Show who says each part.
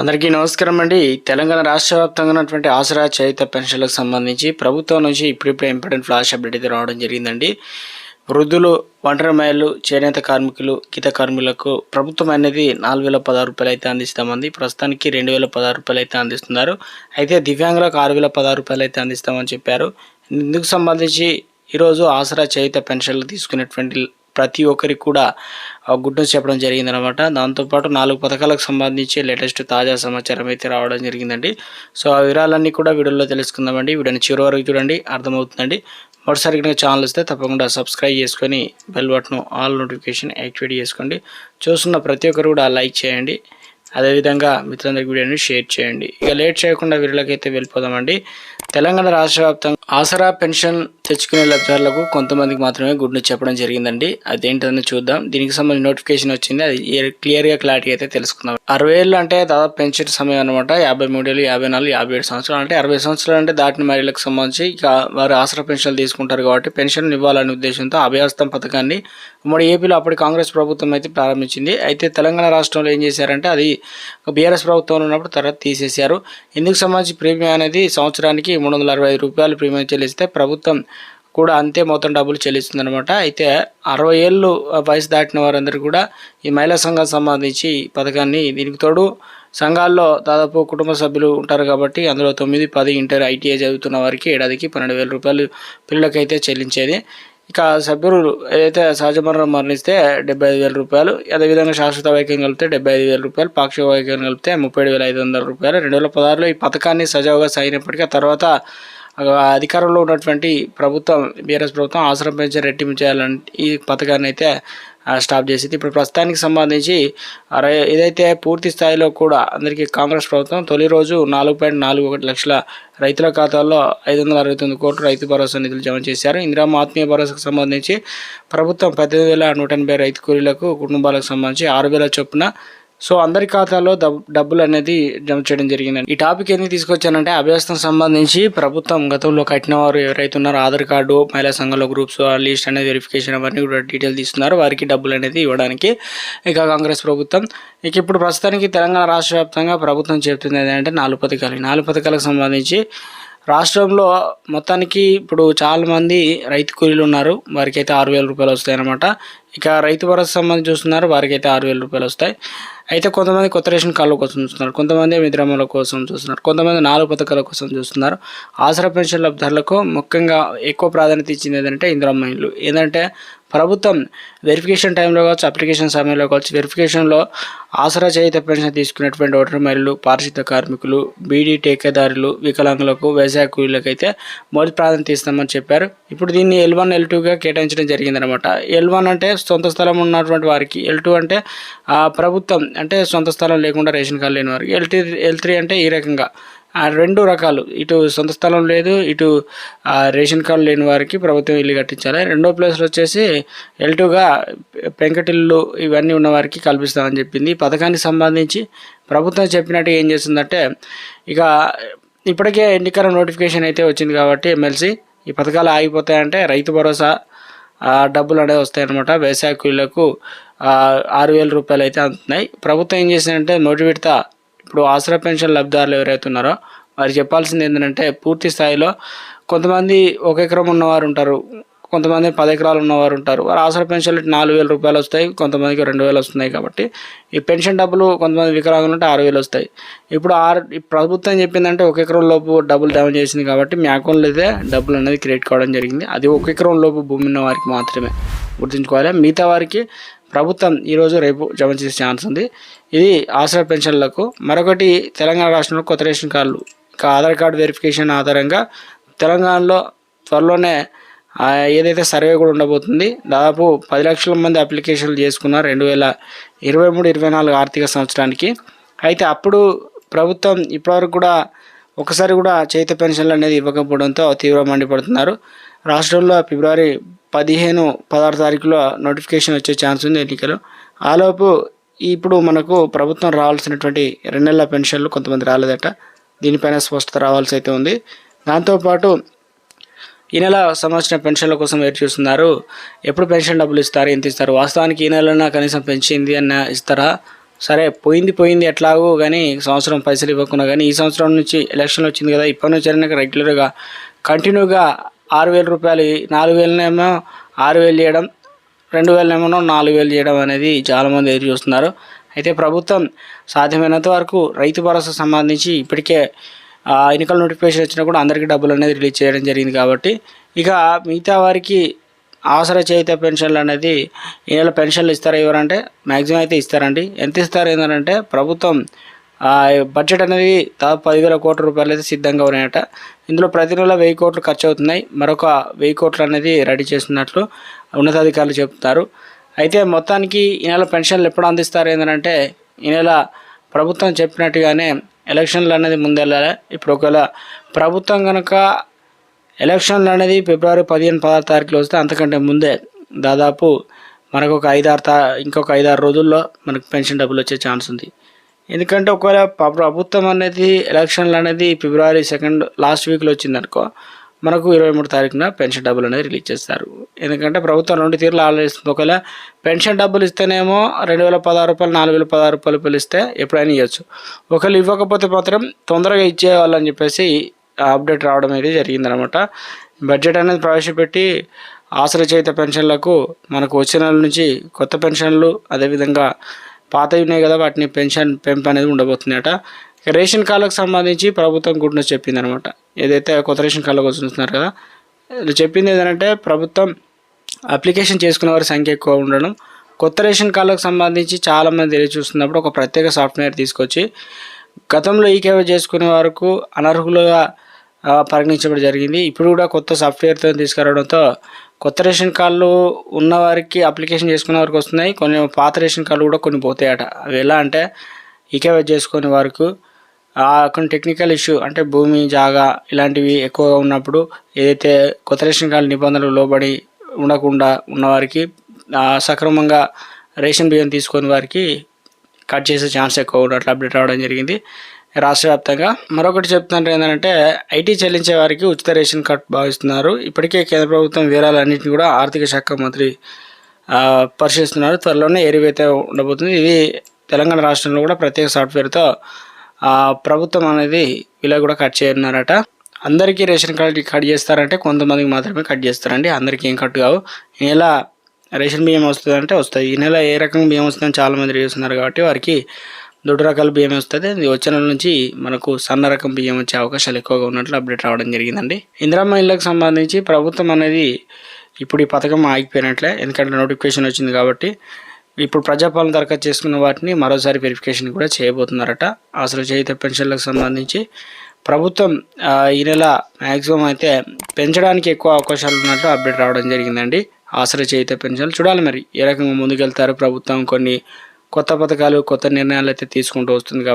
Speaker 1: అందరికీ నమస్కారం అండి. తెలంగాణ రాష్ట్ర వ్యాప్తంగా ఉన్నటువంటి ఆసరా చేయుత పెన్షన్లకు సంబంధించి ప్రభుత్వం నుంచి ఇప్పుడిప్పుడే ఇంపార్టెంట్ ఫ్లాష్ అప్డేట్ అయితే రావడం జరిగిందండి. వృద్ధులు ఒంటరి మహిళలు చేనేత కార్మికులు గీత కార్మికులకు ప్రభుత్వం అనేది నాలుగు వేల పదహారు రూపాయలు అయితే అందిస్తామంది. ప్రస్తుతానికి రెండు వేల పదహారు రూపాయలు అయితే అందిస్తున్నారు. అయితే దివ్యాంగులకు ఆరు వేల పదహారు రూపాయలు అయితే అందిస్తామని చెప్పారు. ఇందుకు సంబంధించి ఈరోజు ఆసరా చేయుత పెన్షన్లు తీసుకునేటువంటి ప్రతి ఒక్కరికి కూడా గుడ్ న్యూస్ చెప్పడం జరిగిందనమాట దాంతోపాటు నాలుగు పథకాలకు సంబంధించి లేటెస్ట్ తాజా సమాచారం అయితే రావడం జరిగిందండి. సో ఆ వివరాలన్నీ కూడా వీడియోలో తెలుసుకుందామండి. వీడియోని చివరి వరకు చూడండి అర్థమవుతుందండి. మరోసారి కనుక ఛానల్ వస్తే తప్పకుండా సబ్స్క్రైబ్ చేసుకొని bell button all notification activate చేసుకోండి. చూస్తున్న ప్రతి ఒక్కరు కూడా లైక్ చేయండి. అదేవిధంగా మిత్రులందరికీ వీడియోని షేర్ చేయండి. ఇక లేట్ చేయకుండా వీరిలోకైతే వెళ్ళిపోదామండి. తెలంగాణ రాష్ట్ర వ్యాప్తంగా ఆసరా పెన్షన్ తెచ్చుకునే లబ్ధిదారులకు కొంతమందికి మాత్రమే గుడ్ న్యూస్ చెప్పడం జరిగిందండి. అదేంటని చూద్దాం. దీనికి సంబంధించి నోటిఫికేషన్ వచ్చింది. అది క్లియర్గా క్లారిటీ అయితే తెలుసుకుందాం. అరవై ఏళ్ళు అంటే దాదాపు పెన్షన్ సమయం అనమాట యాభై మూడేళ్ళు యాభై నాలుగు యాభై ఏడు సంవత్సరాలు. అంటే అరవై సంవత్సరాలు అంటే దాటిన మహిళలకు సంబంధించి ఇక వారు ఆసరా పెన్షన్లు తీసుకుంటారు కాబట్టి పెన్షన్ ఇవ్వాలనే ఉద్దేశంతో అభయహస్తం పథకాన్ని ఉమ్మడి ఏపీలో అప్పటి కాంగ్రెస్ ప్రభుత్వం అయితే ప్రారంభించింది. అయితే తెలంగాణ రాష్ట్రంలో ఏం చేశారంటే అది బీఆర్ఎస్ ప్రభుత్వంలో ఉన్నప్పుడు తర్వాత తీసేశారు. ఇందుకు సంబంధించి ప్రీమియం అనేది సంవత్సరానికి మూడు వందల అరవై ఐదు రూపాయలు ప్రీమియం చెల్లిస్తే ప్రభుత్వం కూడా అంతే మొత్తం డబ్బులు చెల్లిస్తుందనమాట అయితే అరవై ఏళ్ళు వయసు దాటిన వారందరూ కూడా ఈ మహిళా సంఘం సంబంధించి పథకాన్ని దీనికి తోడు సంఘాల్లో దాదాపు కుటుంబ సభ్యులు ఉంటారు కాబట్టి అందులో తొమ్మిది పది ఇంటర్ ఐటీఐ చదువుతున్న వారికి ఏడాదికి పన్నెండు వేల రూపాయలు పిల్లలకైతే చెల్లించేది. ఇక సభ్యులు ఏదైతే సహజ మరణం మరణిస్తే డెబ్బై ఐదు వేల రూపాయలు అదేవిధంగా శాశ్వత వైఖ్యం కలిపితే డెబ్బై ఐదు వేల రూపాయలు పాక్షిక వైద్యం కలిపితే ముప్పై ఏడు వేల ఐదు వందల రూపాయలు. రెండు వేల పదహారులో ఈ పథకాన్ని సజావుగా సాగినప్పటికీ తర్వాత అధికారంలో ఉన్నటువంటి ప్రభుత్వం బీఆర్ఎస్ ప్రభుత్వం అవసరం పెంచి రెట్టింపు చేయాలంటే ఈ పథకాన్ని అయితే స్టాప్ చేసింది. ఇప్పుడు ప్రస్తుతానికి సంబంధించి ఏదైతే పూర్తి స్థాయిలో కూడా అందరికీ కాంగ్రెస్ ప్రభుత్వం తొలి రోజు నాలుగు పాయింట్ నాలుగు ఒకటి లక్షల రైతుల ఖాతాల్లో ఐదు వందల అరవై తొమ్మిది కోట్లు రైతు భరోసా నిధులు జమ చేశారు. ఇందిరా ఆత్మీయ భరోసాకు సంబంధించి ప్రభుత్వం పద్దెనిమిది వేల నూట ఎనభై రైతు కూలీలకు కుటుంబాలకు సంబంధించి ఆరు వేల చొప్పున సో అందరి ఖాతాలో డబ్బులు అనేది జమ చేయడం జరిగిందండి. ఈ టాపిక్ ఎందుకు తీసుకొచ్చానంటే అభ్యాసం సంబంధించి ప్రభుత్వం గతంలో కట్టిన వారు ఎవరైతే ఉన్నారో ఆధార్ కార్డు మహిళా సంఘంలో గ్రూప్స్ లిస్ట్ అనేది వెరిఫికేషన్ అవన్నీ కూడా డీటెయిల్ తీస్తున్నారు. వారికి డబ్బులు అనేది ఇవ్వడానికి ఇక కాంగ్రెస్ ప్రభుత్వం. ఇక ఇప్పుడు ప్రస్తుతానికి తెలంగాణ రాష్ట్ర వ్యాప్తంగా ప్రభుత్వం చెబుతుంది ఏంటంటే నాలుగు పథకాలు. నాలుగు పథకాలకు సంబంధించి రాష్ట్రంలో మొత్తానికి ఇప్పుడు చాలామంది రైతు కూలీలు ఉన్నారు. వారికి అయితే ఆరు వేల రూపాయలు వస్తాయి అనమాట ఇక రైతు భరోసా సంబంధించి చూస్తున్నారు. వారికి అయితే ఆరు వేల రూపాయలు వస్తాయి. అయితే కొంతమంది కొత్త రేషన్ కార్డుల కోసం చూస్తున్నారు. కొంతమంది విద్రమల కోసం చూస్తున్నారు. కొంతమంది నాలుగు పథకాల కోసం చూస్తున్నారు. ఆసరా పెన్షన్ లబ్ధారులకు ముఖ్యంగా ఎక్కువ ప్రాధాన్యత ఇచ్చింది ఏంటంటే ఇందిరమ్మ ఇల్లు. ఏంటంటే ప్రభుత్వం వెరిఫికేషన్ టైంలో కావచ్చు అప్లికేషన్ సమయంలో కావచ్చు వెరిఫికేషన్లో ఆసరా చేయిత పెన్షన్ తీసుకున్నటువంటి ఓటర్ మహిళలు పారిశుద్ధ కార్మికులు బీడీ టేకేదారులు వికలాంగులకు వ్యవసాయ కూలీలకు అయితే మొదటి ప్రాధాన్యత ఇస్తామని చెప్పారు. ఇప్పుడు దీన్ని ఎల్ వన్ ఎల్ టూగా కేటాయించడం జరిగిందనమాట ఎల్ వన్ అంటే సొంత స్థలం ఉన్నటువంటి వారికి ఎల్ టూ అంటే ప్రభుత్వం అంటే సొంత స్థలం లేకుండా రేషన్ కార్డు లేని వారికి ఎల్ టీ ఎల్ త్రీ అంటే ఈ రకంగా. రెండు రకాలు. ఇటు సొంత స్థలం లేదు ఇటు రేషన్ కార్డు లేని వారికి ప్రభుత్వం ఇల్లు కట్టించాలి. రెండో ప్లేస్లో వచ్చేసి ఎల్టుగా పెంకటిల్లు ఇవన్నీ ఉన్న వారికి కల్పిస్తామని చెప్పింది. ఈ పథకానికి సంబంధించి ప్రభుత్వం చెప్పినట్టు ఏం చేస్తుందంటే ఇక ఇప్పటికే ఎన్నికల నోటిఫికేషన్ అయితే వచ్చింది కాబట్టి ఎమ్మెల్సీ ఈ పథకాలు ఆగిపోతాయంటే రైతు భరోసా డబ్బులు అనేవి వస్తాయన్నమాట. వ్యవసాయ కూలీలకు ఆరు వేల రూపాయలు అయితే అందుతున్నాయి. ప్రభుత్వం ఏం చేసిందంటే నోటిఫిడతా ఇప్పుడు ఆసరా పెన్షన్ లబ్ధిదారులు ఎవరైతే ఉన్నారో వారు చెప్పాల్సింది ఏంటంటే పూర్తి స్థాయిలో కొంతమంది ఒక ఎకరం ఉన్నవారు ఉంటారు కొంతమంది పది ఎకరాలు ఉన్నవారు ఉంటారు. వారు ఆసరా పెన్షన్లు నాలుగు వేల రూపాయలు వస్తాయి కొంతమందికి రెండు వేలు వస్తున్నాయి కాబట్టి ఈ పెన్షన్ డబ్బులు కొంతమంది వికలాంగులు ఉంటే ఆరు వేలు వస్తాయి. ఇప్పుడు ఆరు ప్రభుత్వం చెప్పిందంటే ఒక ఎకరం లోపు డబ్బులు జమ చేసింది కాబట్టి మీ అకౌంట్లో అయితే డబ్బులు అనేది క్రియేట్ కావడం జరిగింది. అది ఒక ఎకరం లోపు భూమి ఉన్న వారికి మాత్రమే గుర్తుంచుకోవాలి. మిగతా వారికి ప్రభుత్వం ఈరోజు రేపు జమ చేసే ఛాన్స్ ఉంది. ఇది ఆసరా పెన్షన్లకు మరొకటి తెలంగాణ రాష్ట్రంలో కొత్త రేషన్ కార్డులు. ఇంకా ఆధార్ కార్డు వెరిఫికేషన్ ఆధారంగా తెలంగాణలో త్వరలోనే ఏదైతే సర్వే కూడా ఉండబోతుంది దాదాపు పది లక్షల మంది అప్లికేషన్లు చేసుకున్నారు రెండు వేల ఇరవై మూడు ఇరవై నాలుగు ఆర్థిక సంవత్సరానికి. అయితే అప్పుడు ప్రభుత్వం ఇప్పటివరకు కూడా ఒకసారి కూడా చేత పెన్షన్లు అనేది ఇవ్వకపోవడంతో తీవ్ర మండిపడుతున్నారు. రాష్ట్రంలో ఫిబ్రవరి పదిహేను పదహారు తారీఖులో నోటిఫికేషన్ వచ్చే ఛాన్స్ ఉంది ఎన్నికలు. ఆలోపు ఇప్పుడు మనకు ప్రభుత్వం రావాల్సినటువంటి రెండు నెలల పెన్షన్లు కొంతమంది రాలేదట. దీనిపైన స్పష్టత రావాల్సి అయితే ఉంది. దాంతోపాటు ఈ నెల సంబంధించిన పెన్షన్ల కోసం వెయిట్ చూస్తున్నారు. ఎప్పుడు పెన్షన్ డబ్బులు ఇస్తారు ఎంత ఇస్తారు? వాస్తవానికి ఈ నెలన కనీసం పెంచింది అన్న ఇస్తారా? సరే పోయింది పోయింది ఎట్లాగో కానీ సంవత్సరం పైసలు ఇవ్వకుండా కానీ ఈ సంవత్సరం నుంచి ఎలక్షన్ వచ్చింది కదా. ఇప్పటి నుంచి రెగ్యులర్గా కంటిన్యూగా ఆరు వేల రూపాయలు నాలుగు వేలనేమో ఆరు వేలు చేయడం రెండు వేలనేమో నాలుగు వేలు చేయడం అనేది చాలామంది ఎదురు చూస్తున్నారు. అయితే ప్రభుత్వం సాధ్యమైనంత వరకు రైతు భరోసా సంబంధించి ఇప్పటికే ఎన్నికల నోటిఫికేషన్ వచ్చినా కూడా అందరికీ డబ్బులు అనేది రిలీజ్ చేయడం జరిగింది కాబట్టి ఇక మిగతా వారికి అవసర చేయిత పెన్షన్లు అనేది ఈ నెల పెన్షన్లు ఇస్తారా ఎవరంటే మ్యాక్సిమం అయితే ఇస్తారండి. ఎంత ఇస్తారు ఏంటంటే ప్రభుత్వం బడ్జెట్ అనేది దాదాపు పదివేల కోట్ల రూపాయలు అయితే సిద్ధంగా ఉన్నాయట. ఇందులో ప్రతి నెల వెయ్యి కోట్లు ఖర్చు అవుతున్నాయి మరొక వెయ్యి కోట్లు అనేది రెడీ చేస్తున్నట్లు ఉన్నతాధికారులు చెప్తున్నారు అయితే మొత్తానికి ఈ నెల పెన్షన్లు ఎప్పుడు అందిస్తారు ఏంటంటే ఈ నెల ప్రభుత్వం చెప్పినట్టుగానే ఎలక్షన్లు అనేది ముందెళ్ళాలి. ఇప్పుడు ఒకవేళ ప్రభుత్వం కనుక ఎలక్షన్లు అనేది ఫిబ్రవరి పదిహేను పదహారు తారీఖులో వస్తే అంతకంటే ముందే దాదాపు మనకు ఒక ఐదారు తా ఇంకొక ఐదారు రోజుల్లో మనకు పెన్షన్ డబ్బులు వచ్చే ఛాన్స్ ఉంది. ఎందుకంటే ఒకవేళ ప్రభుత్వం అనేది ఎలక్షన్లు అనేది ఫిబ్రవరి సెకండ్ లాస్ట్ వీక్లో వచ్చిందనుకో మనకు ఇరవై మూడు తారీఖున పెన్షన్ డబ్బులు అనేది రిలీజ్ చేస్తారు. ఎందుకంటే ప్రభుత్వం రెండు తీరులు ఆలోచిస్తుంది ఒకవేళ పెన్షన్ డబ్బులు ఇస్తేనేమో రెండు వేల పదహారు రూపాయలు నాలుగు వేల పదహారు రూపాయలు పిలిస్తే ఎప్పుడైనా ఇవ్వచ్చు. ఒకవేళ ఇవ్వకపోతే మాత్రం తొందరగా ఇచ్చేయాలని చెప్పేసి అప్డేట్ రావడం అనేది జరిగిందనమాట. బడ్జెట్ అనేది ప్రవేశపెట్టి ఆసరా పెన్షన్లకు మనకు వచ్చిన నుంచి కొత్త పెన్షన్లు అదేవిధంగా పాతవి ఉన్నాయి కదా వాటిని పెన్షన్ పెంపు అనేది ఉండబోతుందట. రేషన్ కార్డులకు సంబంధించి ప్రభుత్వం గుడ్ న్యూస్ చెప్పింది అనమాట ఏదైతే కొత్త రేషన్ కార్డులకు వస్తున్నారు కదా చెప్పింది ఏంటంటే ప్రభుత్వం అప్లికేషన్ చేసుకునే వారి సంఖ్య ఎక్కువ ఉండడం. కొత్త రేషన్ కార్డులకు సంబంధించి చాలామంది తెలియచూస్తున్నప్పుడు చూస్తున్నప్పుడు ఒక ప్రత్యేక సాఫ్ట్వేర్ తీసుకొచ్చి గతంలో ఈకేవై చేసుకునే వరకు అనర్హులుగా పరిగణించడం జరిగింది. ఇప్పుడు కూడా కొత్త సాఫ్ట్వేర్తో తీసుకురావడంతో కొత్త రేషన్ కార్డులు ఉన్నవారికి అప్లికేషన్ చేసుకునే వారికి వస్తున్నాయి. కొన్ని పాత రేషన్ కార్డులు కూడా కొన్ని పోతాయట. అవి ఎలా అంటే ఈకేవై చేసుకునే వరకు కొన్ని టెక్నికల్ ఇష్యూ అంటే భూమి జాగా ఇలాంటివి ఎక్కువగా ఉన్నప్పుడు ఏదైతే కొత్త రేషన్ కార్డు నిబంధనలు లోబడి ఉండకుండా ఉన్నవారికి సక్రమంగా రేషన్ బియ్యం తీసుకునే వారికి కట్ చేసే ఛాన్స్ ఎక్కువ ఉన్నట్లు అప్డేట్ అవ్వడం జరిగింది. రాష్ట్ర వ్యాప్తంగా మరొకటి చెప్తున్నారు ఏంటంటే ఐటీ చెల్లించే వారికి ఉచిత రేషన్ కార్డ్ భావిస్తున్నారు. ఇప్పటికే కేంద్ర ప్రభుత్వం వివరాలన్నింటినీ కూడా ఆర్థిక శాఖ మంత్రి పరిశీలిస్తున్నారు. త్వరలోనే ఎరువైతే ఉండబోతుంది. ఇది తెలంగాణ రాష్ట్రంలో కూడా ప్రత్యేక సాఫ్ట్వేర్తో ప్రభుత్వం అనేది ఇలా కూడా కట్ చేయనున్నారట. అందరికీ రేషన్ కార్డు కట్ చేస్తారంటే కొంతమందికి మాత్రమే కట్ చేస్తారండి. అందరికీ ఏం కట్ కావు. ఈ నెల రేషన్ బియ్యం వస్తుంది అంటే వస్తుంది ఈ నెల ఏ రకం బియ్యం వస్తుందని చాలా మంది చేస్తున్నారు కాబట్టి వారికి దొడ్డు రకాల బియ్యం వస్తుంది. వచ్చిన వచ్చే నెల నుంచి మనకు సన్న రకం బియ్యం వచ్చే అవకాశాలు ఎక్కువగా ఉన్నట్లు అప్డేట్ రావడం జరిగిందండి. ఇందిరమ్మ ఇళ్ళకు సంబంధించి ప్రభుత్వం అనేది ఇప్పుడు ఈ పథకం ఆగిపోయినట్లే. ఎందుకంటే నోటిఫికేషన్ వచ్చింది కాబట్టి ఇప్పుడు ప్రజాపాలన దరఖాస్తు చేసుకున్న వాటిని మరోసారి వెరిఫికేషన్ కూడా చేయబోతున్నారట. అసలు చేయిత పెన్షన్లకు సంబంధించి ప్రభుత్వం ఈ నెల మ్యాక్సిమం అయితే పెంచడానికి ఎక్కువ అవకాశాలు ఉన్నట్టు అప్డేట్ రావడం జరిగిందండి. ఆశ్రయ చేయుత పెన్షన్లు చూడాలి మరి ఏ రకంగా ముందుకెళ్తారు ప్రభుత్వం కొన్ని కొత్త పథకాలు కొత్త నిర్ణయాలు అయితే తీసుకుంటూ వస్తుంది కాబట్టి